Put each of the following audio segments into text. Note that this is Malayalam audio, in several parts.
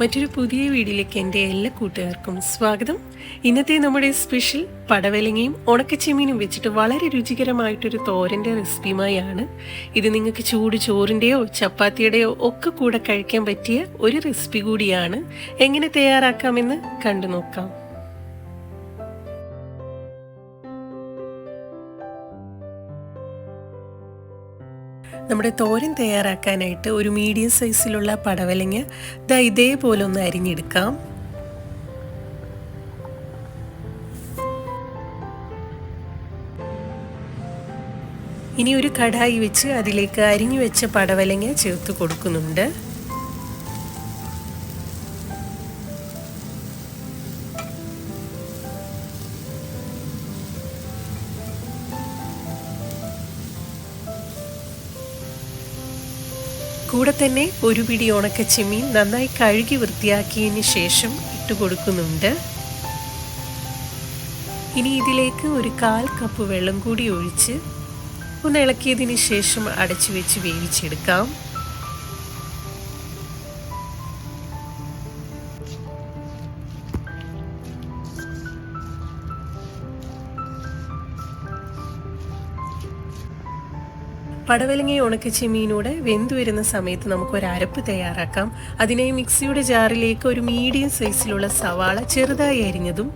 മറ്റൊരു പുതിയ വീഡിയോയിലേക്ക് എന്റെ എല്ലാ കൂട്ടുകാർക്കും സ്വാഗതം. ഇന്നത്തെ നമ്മുടെ സ്പെഷ്യൽ പടവലങ്ങയും ഉണക്കച്ചെമ്മീനും വെച്ചിട്ട് വളരെ രുചികരമായിട്ടൊരു തോരന്റെ റെസിപ്പിയുമായാണ്. ഇത് നിങ്ങൾക്ക് ചൂട് ചോറിന്റെയോ ചപ്പാത്തിയുടെയോ ഒക്കെ കൂടെ കഴിക്കാൻ പറ്റിയ ഒരു റെസിപ്പി കൂടിയാണ്. എങ്ങനെ തയ്യാറാക്കാമെന്ന് കണ്ടു നോക്കാം. നമ്മുടെ തോരൻ തയ്യാറാക്കാനായിട്ട് ഒരു മീഡിയം സൈസിലുള്ള പടവലങ്ങ ദാ ഇതേപോലെ ഒന്ന് അരിഞ്ഞെടുക്കാം. ഇനി ഒരു കടായി വെച്ച് അതിലേക്ക് അരിഞ്ഞു വെച്ച പടവലങ്ങ ചേർത്ത് കൊടുക്കുന്നുണ്ട്. കൂടെ തന്നെ ഒരു പിടി ഉണക്ക ചെമ്മീൻ നന്നായി കഴുകി വൃത്തിയാക്കിയതിന് ശേഷം ഇട്ട് കൊടുക്കുന്നുണ്ട്. ഇനി ഇതിലേക്ക് ഒരു കാൽ കപ്പ് വെള്ളം കൂടി ഒഴിച്ച് ഒന്ന് ഇളക്കിയതിന് ശേഷം അടച്ചു വെച്ച് വേവിച്ചെടുക്കാം. പടവലങ്ങ മീനൂടെ വെന്തു വരുന്ന സമയത്ത് നമുക്ക് ഒരു അരപ്പ് തയ്യാറാക്കാം. അതിനായി മിക്സിയുടെ ജാറിലേക്ക് ഒരു മീഡിയം സൈസിലുള്ള സവാള ചെറുതായി അരിഞ്ഞതും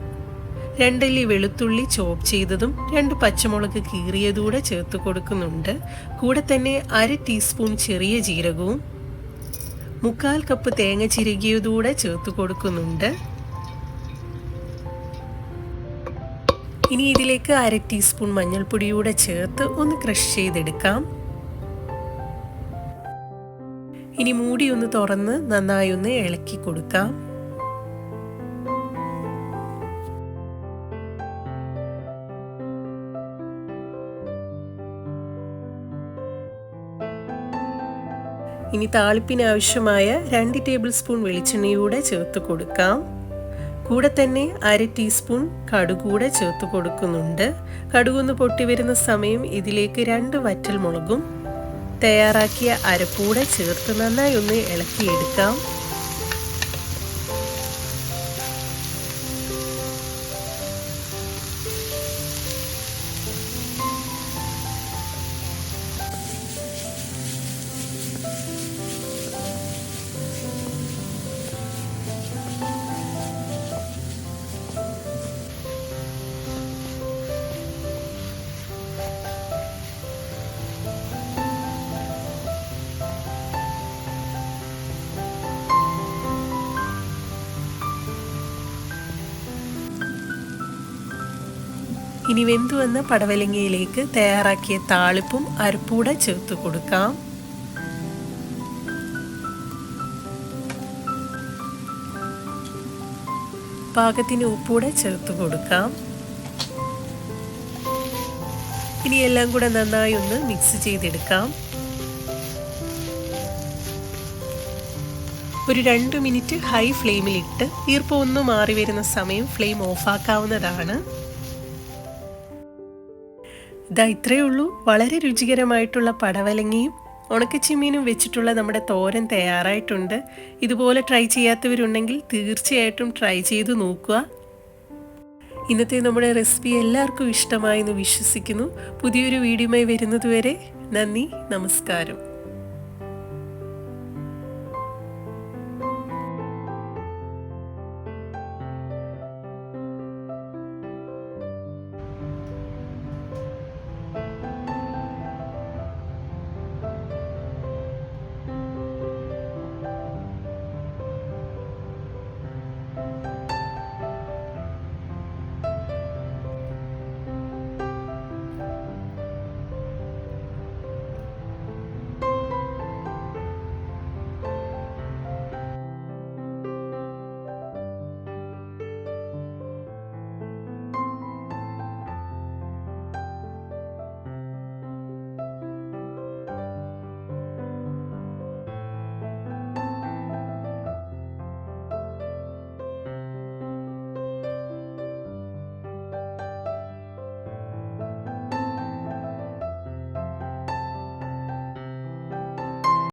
രണ്ടല്ലി വെളുത്തുള്ളി ചോപ്പ് ചെയ്തതും രണ്ട് പച്ചമുളക് കീറിയതൂടെ ചേർത്ത് കൊടുക്കുന്നുണ്ട്. കൂടെ തന്നെ അര ടീസ്പൂൺ ചെറിയ ജീരകവും മുക്കാൽ കപ്പ് തേങ്ങ ചിരകിയതൂടെ ചേർത്ത് കൊടുക്കുന്നുണ്ട്. ഇനി ഇതിലേക്ക് അര ടീസ്പൂൺ മഞ്ഞൾപ്പൊടിയൂടെ ചേർത്ത് ഒന്ന് ക്രഷ് ചെയ്തെടുക്കാം. ഇനി മൂടി ഒന്ന് തുറന്ന് നന്നായി ഒന്ന് ഇളക്കി കൊടുക്കാം. ഇനി താളിപ്പിന് ആവശ്യമായ രണ്ട് ടേബിൾ സ്പൂൺ വെളിച്ചെണ്ണയൂടെ ചേർത്ത് കൊടുക്കാം. കൂടെ തന്നെ അര ടീസ്പൂൺ കടുകൂടെ ചേർത്ത് കൊടുക്കുന്നുണ്ട്. കടുകൊന്ന് പൊട്ടി വരുന്ന സമയം ഇതിലേക്ക് രണ്ട് വറ്റൽ മുളകും തയ്യാറാക്കിയ അരപ്പൂടെ ചേർത്ത് നന്നായി ഒന്ന് ഇളക്കിയെടുക്കാം. ഇനി വെന്തു വന്ന പടവലങ്ങയിലേക്ക് തയ്യാറാക്കിയ താളിപ്പും അരപ്പൂടെ ചേർത്ത് കൊടുക്കാം. പാകത്തിന് ഉപ്പൂടെ ചേർത്ത് കൊടുക്കാം. ഇനി എല്ലാം കൂടെ നന്നായി ഒന്ന് മിക്സ് ചെയ്തെടുക്കാം. ഒരു രണ്ട് മിനിറ്റ് ഹൈ ഫ്ലെയിമിലിട്ട് ഈർപ്പം ഒന്ന് മാറി വരുന്ന സമയം ഫ്ലെയിം ഓഫാക്കാവുന്നതാണ് ഇതാ ഇത്രയേ ഉള്ളൂ. വളരെ രുചികരമായിട്ടുള്ള പടവലങ്ങയും ഉണക്കച്ചിമ്മീനും വെച്ചിട്ടുള്ള നമ്മുടെ തോരൻ തയ്യാറായിട്ടുണ്ട്. ഇതുപോലെ ട്രൈ ചെയ്യാത്തവരുണ്ടെങ്കിൽ തീർച്ചയായിട്ടും ട്രൈ ചെയ്ത് നോക്കുക. ഇന്നത്തെ നമ്മുടെ റെസിപ്പി എല്ലാവർക്കും ഇഷ്ടമായെന്ന് വിശ്വസിക്കുന്നു. പുതിയൊരു വീഡിയോയുമായി വരുന്നതുവരെ നന്ദി നമസ്കാരം.